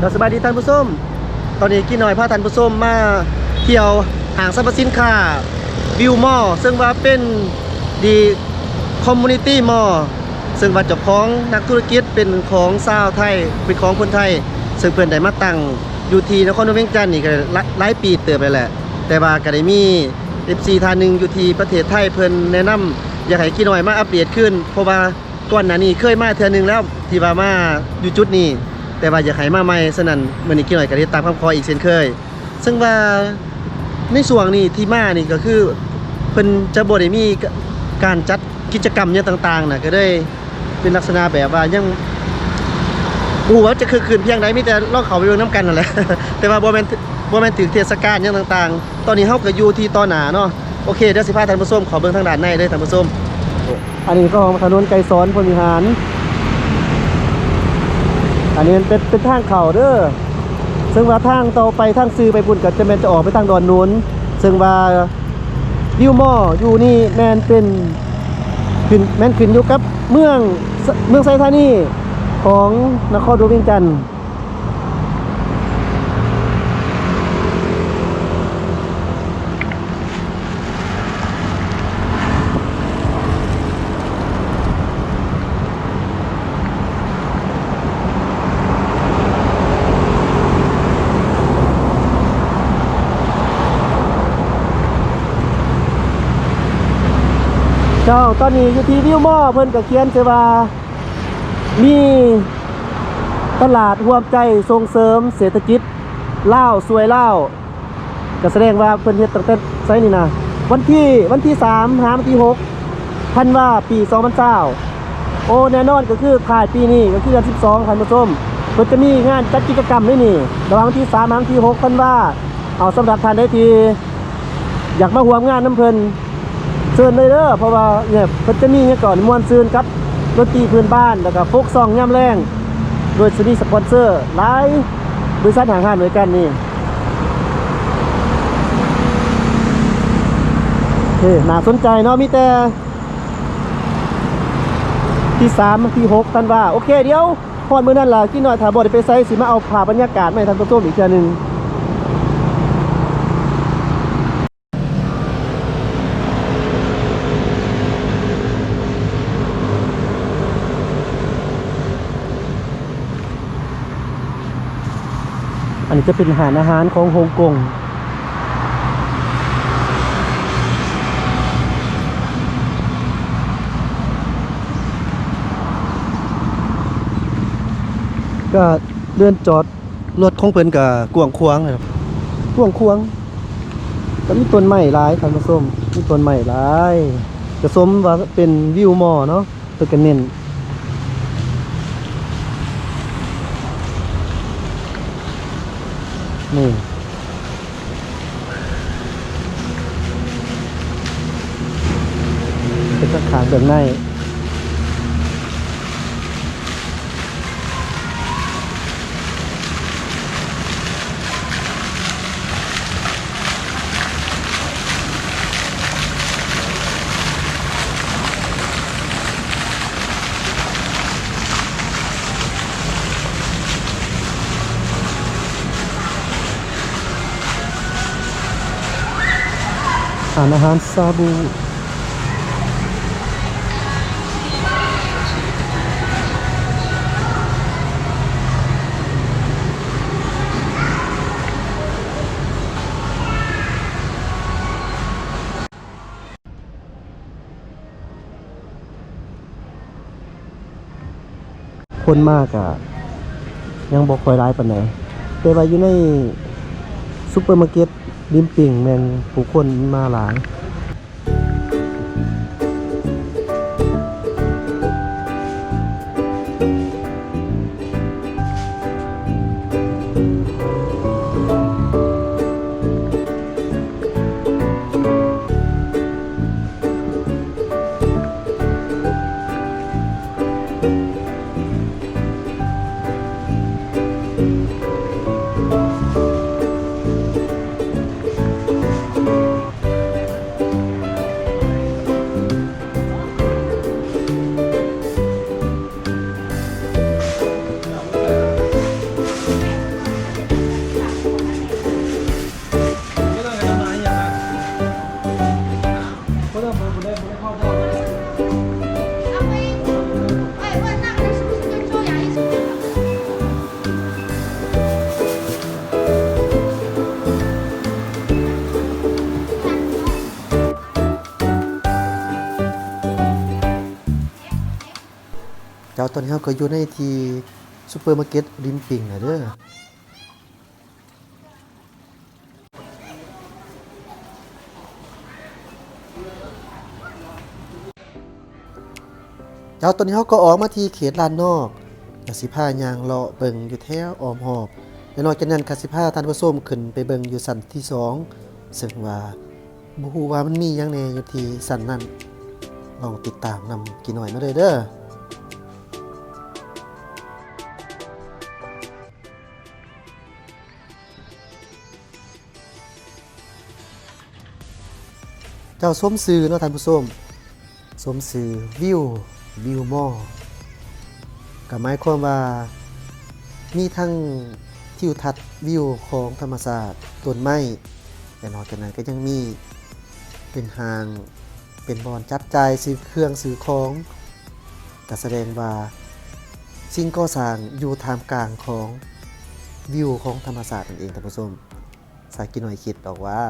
เราสบายดีท่านผู้ชมตอนนี้กี่หน่อยพาท่านผู้ชมมาเที่ยวห้างสรรพสินค้าวิวมอซึ่งว่าเป็นดีคอมมูนิตี้มอซึ่งว่าเจ้าของนักธุรกิจเป็นของชาวไทยเป็นของคนไทย ซึ่งเพิ่อนได้มาตั้งอยู่ที่นครหลวงเวียงจันทน์นี่ก็หลายปีเติบไปแหละ แต่ว่าก็ได้มี FC ท่านหนึ่งอยู่ที่ประเทศไทยเพิ่นแนะนำอยากให้กี่หน่อยมาอัปเดตขึ้น เพราะว่าก่อนหน้านี้เคยมาเทื่อนึงแล้วที่ว่ามาอยู่จุดนี้ แต่ว่าอยากให้มาใหม่ฉะนั้นมื้อนี้กี่หน่อยก็ได้ตามคำขออีกเช่นเคย ซึ่งว่าในช่วงนี้ที่มานี่ก็คือเพิ่นจะบ่ได้มีการจัดกิจกรรมเนี่ยต่างๆน่ะก็ได้เป็นลักษณะแบบว่ายังกูว่าจะคือคืนเพียงใดมีแต่ลองเขาไปเบิ่งน้ำกันนั่นแหละแต่ว่าบ่แม่นบ่แม่นถึงเทศกาลหยังต่างๆ ตอนนี้เฮาก็อยู่ที่ต่อหน้าเนาะโอเคเดี๋ยวสิพาท่านผู้ชมขอเบิ่งทางด้านในเลยท่านผู้ชมอันนี้ก็ถนนไกรสอนพลวิหาร อันนี้เป็นเป็นทางเข่าเด้อซึ่งว่าทางต่อไปทางซื้อไปบุญกับจะแมนจะออกไปทางดอนนุนซึ่งว่ายิวมออยู่นี่แมนเป็นขึ้นแมนขึ้นอยู่กับเมืองเมืองไซทานีของนครหลวงเวียงจันทร์ เจ้าตอนนี้อยู่ที่วิวมอเพิ่นก็เขียนคือว่ามีตลาดรวมใจส่งเสริมเศรษฐกิจเล่าสวยเล่าก็แสดงว่าเพิ่นเฮ็ดตั้งแต่ไซนี่นะวันที่วันที่3หาวันที่6ธันวาปี2020โอ้แน่นอนก็คือถ่ายปีนี้ก็คือเดือน12ท่านผู้ชมเพิ่นจะมีงานจัดกิจกรรมด้วยนี่ระหว่างวันที่3หาวันที่6ธันวาเอาสำหรับท่านได้ทีอยากมาร่วมงานน้ำเพิ่น เชิญเลยเด้อเพราะว่าเนี่ยเพิ่นจะมีเนี่ยก่อนมวนซืนครับดนตรีพื้นบ้านแล้วก็ฟกซองย่ำแรงโดยสนีสปอนเซอร์หลายบริษัทหางห้านด้วยกันนี่เฮ้น่าสนใจเนาะมีแต่ ที่สามที่หกท่านว่า โอเคเดี๋ยวพอดมือนั่นล่ะกินหน่อยถาบอดไปไซส์สิมาเอาภาพบรรยากาศมาให้ท่านผู้ชมอีกเทื่อหนึง อันนี้จะเป็นอาหารอาหารของฮ่องกงก็เลื่อนจอดรถของเพิ่นกับกวางควางนะครับกวางควางก็มีต้นไม้หลายท่านผู้มมีต้นไม้หลายกระสมว่าเป็นวิวมอเนาะเพิ่นก็เน้น นี่ เป็นข้างขางแบื้องในาหารอาหารซาบู คนมากอะยังบอกคอยร้ายปานไหนแต่ว่าอยู่ในซุปเปอร์มาร์เก็ต ริมปิ่งแมนผู้คนมาหลาย ตอนนี้เราก็อยู่ในที่ซูเปอร์มาร์เก็ตริมปิงนะเด้อเจ้าตอนนี้เขาก็ออกมาที่เขตลานนอกกสิพายางเลาะเบิงอยู่แถวออมหอบและนอกจากนั้นกสิพาท่านผู้ชมขึ้นไปเบิงอยู่สันที่สองซึ่งว่าบ่ฮู้ว่ามันมีหยังแหน่อยู่ที่สันนั้นลองติดตามนำกี่หน่อยมาเลยเด้อ เจ้าสมซื้อเนาะท่านผู้ชมสมซื้อวิววิวมอก็หมายความว่ามีทั้งทิวทัศน์วิวของธรรมศาสตร์ต้นไม้แต่นอกจากนั้นก็ยังมีเป็นหางเป็นบอนจับจ่ายซื้อเครื่องซื้อของก็แสดงว่าสิ่งก่อสร้างอยู่ทามกลางของวิวของธรรมศาสตร์นั่นเองท่านผู้ชมสายกินหน่อยคิดบอกว่า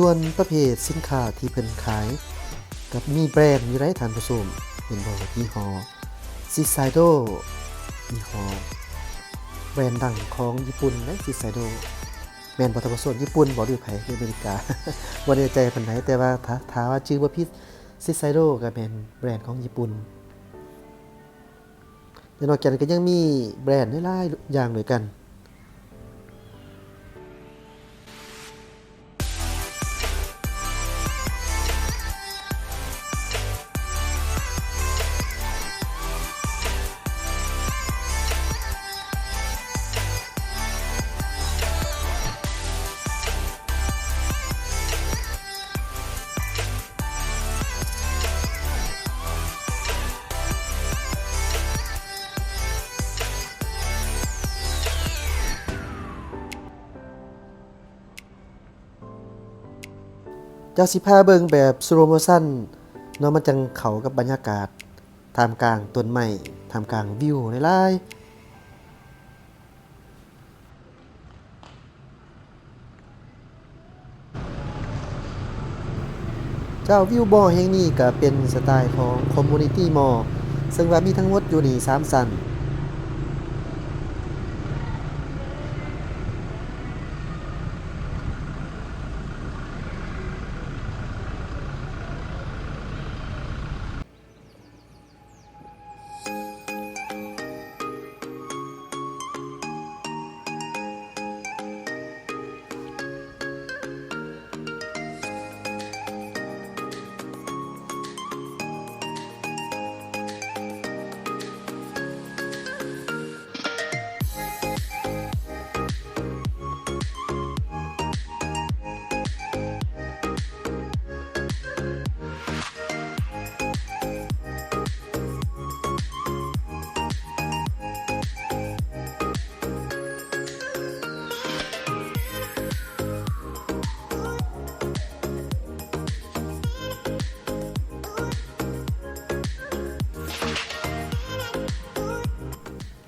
ส่วนประเภทสินค้าที่เพิ่นขาย กับมีแบรนด์อยู่ไรทานผู้ชมเป็นบอกยี่ห้อซิไซโดยี่ห้อแบรนด์ดังของญี่ปุ่นและซิไซโดแมนบอทานผู้ชมญี่ปุ่นบอดูไผที่อเมริกาบ่ได้ใจปานไหนแต่ว่าถ้าถามว่าชื่อว่าพิซิไซโดก็เป็นแบรนด์ของญี่ปุ่นแต่นอกจากนั้นก็ยังมีแบรนด์หลายๆอย่างด้วยกัน เจ้าสิพาเบิงแบบสโลโมชั่นเนาะมันจังเขากับบรรยากาศท่ามกลางต้นไม้ท่ามกลางวิวหลายๆเจ้าวิวบอแห่งนี้ก็เป็นสไตล์ของคอมมูนิตี้มอซึ่งว่ามีทั้งหมดอยู่นี่3สัน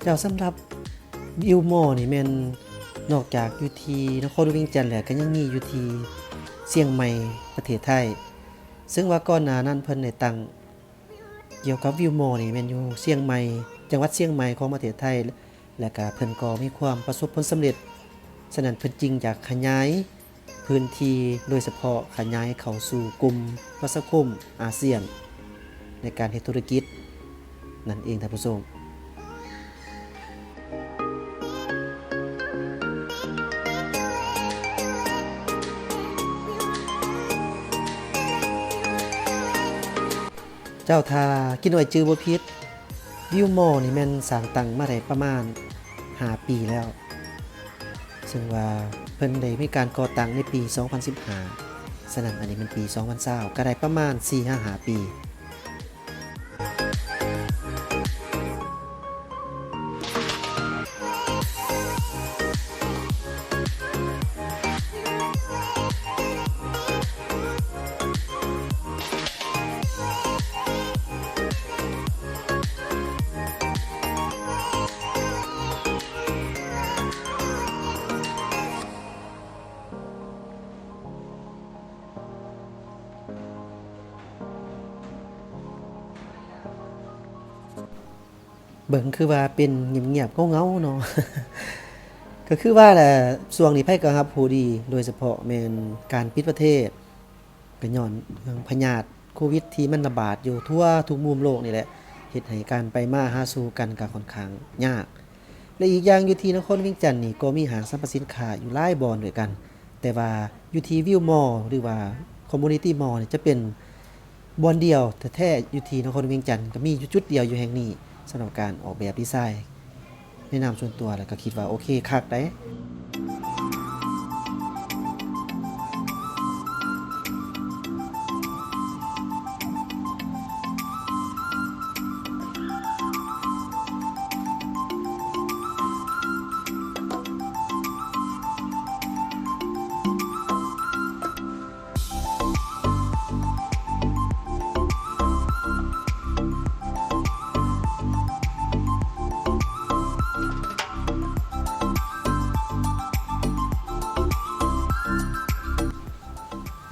เจ้าสำหรับวิวโมนี่แม่นนอกจากอยู่ที่นครหลวงเวียงจันทน์แล้วก็ยังมีอยู่ที่เชียงใหม่ประเทศไทย ซึ่งว่าก่อนหน้านั้นเพิ่นได้ตั้งเกี่ยวกับวิวโมนี่แม่นอยู่เชียงใหม่ จังหวัดเชียงใหม่ของประเทศไทย และก็เพิ่นก็มีความประสบผลสำเร็จฉะนั้นเพิ่นจึงอยากขยายพื้นที่โดยเฉพาะขยายเข้าสู่กลุ่มประชาคมอาเซียน ในการเฮ็ดธุรกิจ นั่นเองท่านผู้ชม เจ้าทากินหน่วยจือบ่พิษวิวโมนี่แม่นสร้างตังมาได้ประมาณหาปีแล้ว ซึ่งว่าเพิ่นได้มีการก่อตั้งในปี 2015สนั่นอันนี้มันปี 2020ก็ได้ประมาณ4-5ปี เบิ่งคือว่าเป็นเงียบๆเงาๆเนาะก็คือว่าแหละช่วงนี้ไพ่ก็รับผู้ดี โดยเฉพาะแมนการปิดประเทศก็ย้อนเรื่องพยาธิโควิดที่มันระบาดอยู่ทั่วทุกมุมโลกนี่แหละเฮ็ดให้การไปมาหาสู่กันก็ค่อนข้างยาก และอีกอย่างอยู่ที่นครวียงจันทน์นี่ก็มีหางสรรพสินค้าอยู่หลายบอนด้วยกัน แต่ว่าอยู่ที่วิวมอลหรือว่าคอมมูนิตี้มอลเนี่ยจะเป็นบอนเดียวแต่แท้ๆอยู่ที่นครวียงจันทน์ก็มีอยู่จุดเดียวอยู่แห่งนี้ สำหรับการออกแบบดีไซน์แนะนำส่วนตัวแล้วก็คิดว่าโอเคคักได้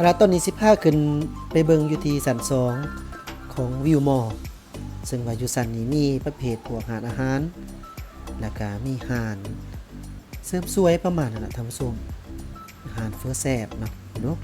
แล้วตอนนี้15 ขึ้นไปเบิงอยู่ที่สันสองของวิวมอลซึ่งว่าอยู่สันนี้มีประเภทพวกอาหารอาหาร แล้วก็มีหานเสริมสวยประมาณนั้นแหละท่านผู้ชมอาหารเฟอร์แซบเนาะเนาะ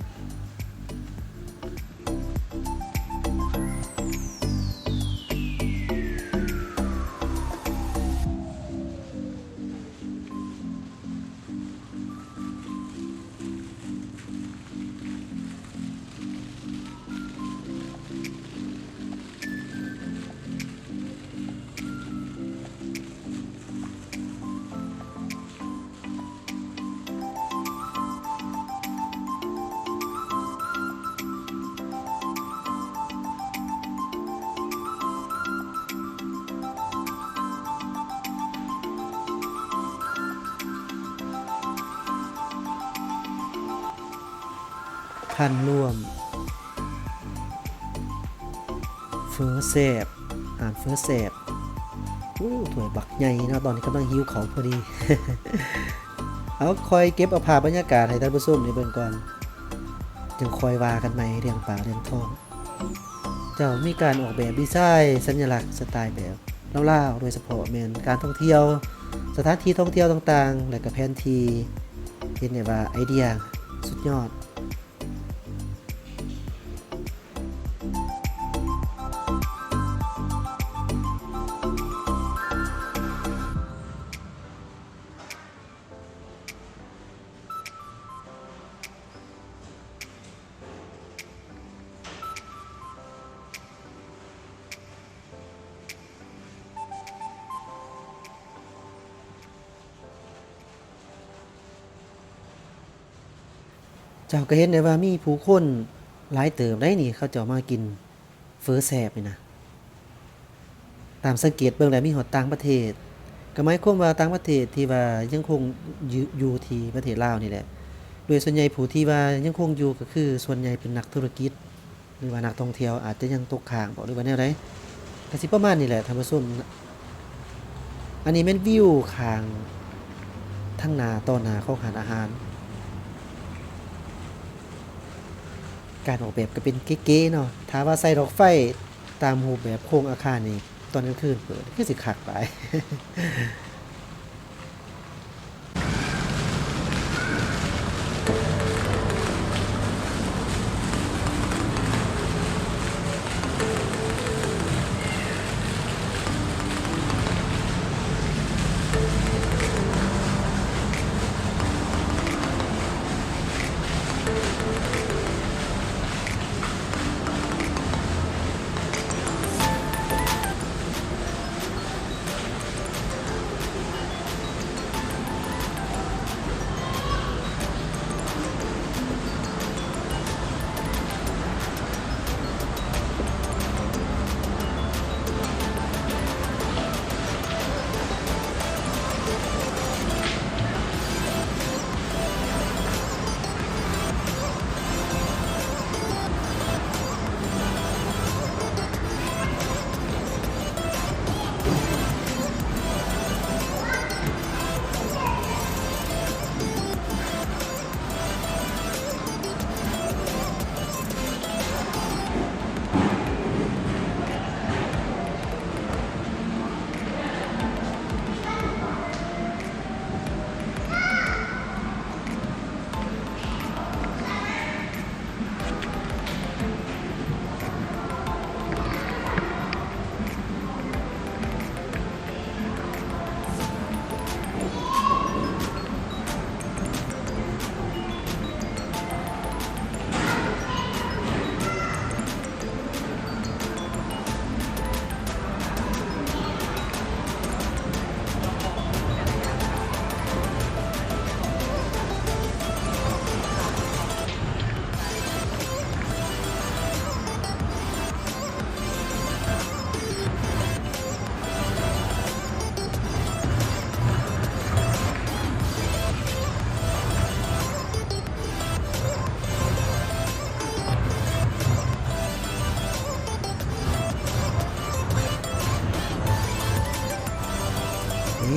พันร่วมเฟอร์แซบอ่านเฟอร์แซบอู้ถวยบักใหญ่เนาะตอนนี้กำลังหิวของพอดี เอาคอยเก็บเอาภาพบรรยากาศให้ท่านผู้ชมในเบื้องก่อนจึงคอยว่ากันใหม่เรียงป่าเรียงทอง เจ้ามีการออกแบบดีไซน์สัญลักษณ์สไตล์แบบเล่าๆโดยเฉพาะเมนการท่องเที่ยว สถานที่ท่องเที่ยวต่างๆ และก็แผนที่เห็นเนี่ยว่าไอเดียสุดยอด จ้าก็เห็นได้ว่ามีผู้คนหลายเติมได้นี่ เขาเจ้ามากินเฟอแซบนี่นะตามสังเกตเบิ่งแล้วมีหอดต่างประเทศ ก็หมายความว่าต่างประเทศที่ว่ายังคงอยู่ที่ประเทศลาวนี่แหละ โดยส่วนใหญ่ผู้ที่ว่ายังคงอยู่ก็คือส่วนใหญ่เป็นนักธุรกิจ หรือว่านักท่องเที่ยวอาจจะยังตกค้างบ่หรือว่าแนวใดก็สิประมาณนี้แหละท่านผู้มอันนี้แม่นวิวข้างทั้งนาต่อน้าของร้านอาหาร การออกแบบก็เป็นเก๋ๆเนาะถ้าว่าใส่ดอกไฟตามรูปแบบโครงอาคารนี่ตอนกลางคืนเปิดคือสิคักไป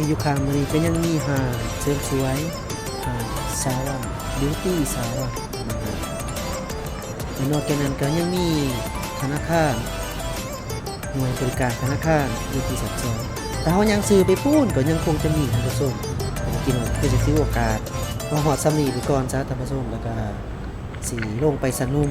อยู่ข้างมือนี้ก็ยังมีหาดเสริมสวยหาดสาวันบิวตี้สาวันนะครับและนอกจากนั้นก็ยังมีธนาคารหน่วยบริการธนาคารอยู่ที่สัดส่วนแต่เขายังซื้อไปพูนก็ยังคงจะมีท่านผู้ชมแต่กินคือจะถือโอกาสมาหอดสำนีไปก่อนจ้าท่านผู้ชมแล้วก็สีลงไปสนุ่ม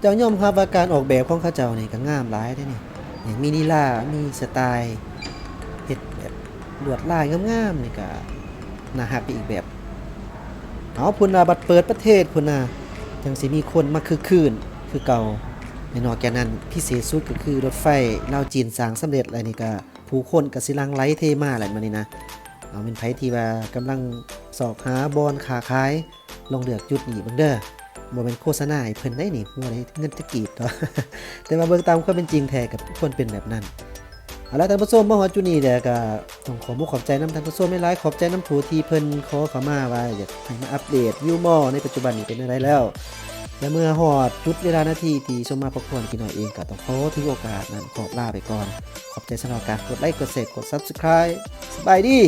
เจ้ายอมครับว่าการออกแบบของเขาเจ้านี่ก็งามหลายเด้นี่อย่างมีลีลามีสไตล์เฮ็ดแบบลวดลายงามๆนี่ก็น่าฮักไปอีกแบบเอาพุ่นน่ะบัดเปิดประเทศพุ่นน่ะจังสิมีคนมาคือคืนคือเก่าในนอกจากนั้นพิเศษสุดก็คือรถไฟลาวจีนสร้างสำเร็จอะไรนี่ก็ผู้คนก็สิลังไหลเทมาแหละมานี่นะเอาเป็นไผที่ว่ากำลังสอบหาบอนขาขายลองเลือกจุดนี้บิ่งเด้อ บ่เป็นโฆษณาให้เพิ่นได้นี่บ่ได้เงินตะกีบต่อแต่มาเบิ่งตามความเป็นจริงแท้กับทุกคนเป็นแบบนั้นเอาละท่านผู้ชมมาฮอดจุนี้เด้อก็ต้องขอมุกขอบใจนํท่านผู้ชมหลายๆขอบใจน้ำผู้ที่เพิ่นขอเข้ามาว่าอยากให้มาอัปเดตวิวมอในปัจจุบันนี้เป็นอะไรแล้วและเมื่อฮอดจุดเวลานาทีที่ชมมาพักผ่อนกินหน่อยเองก็ต้องขอถือโอกาสนั้นขอลาไปก่อน ขอบใจสำหรับการกดไลค์กดแชร์กด Subscribe สบายดี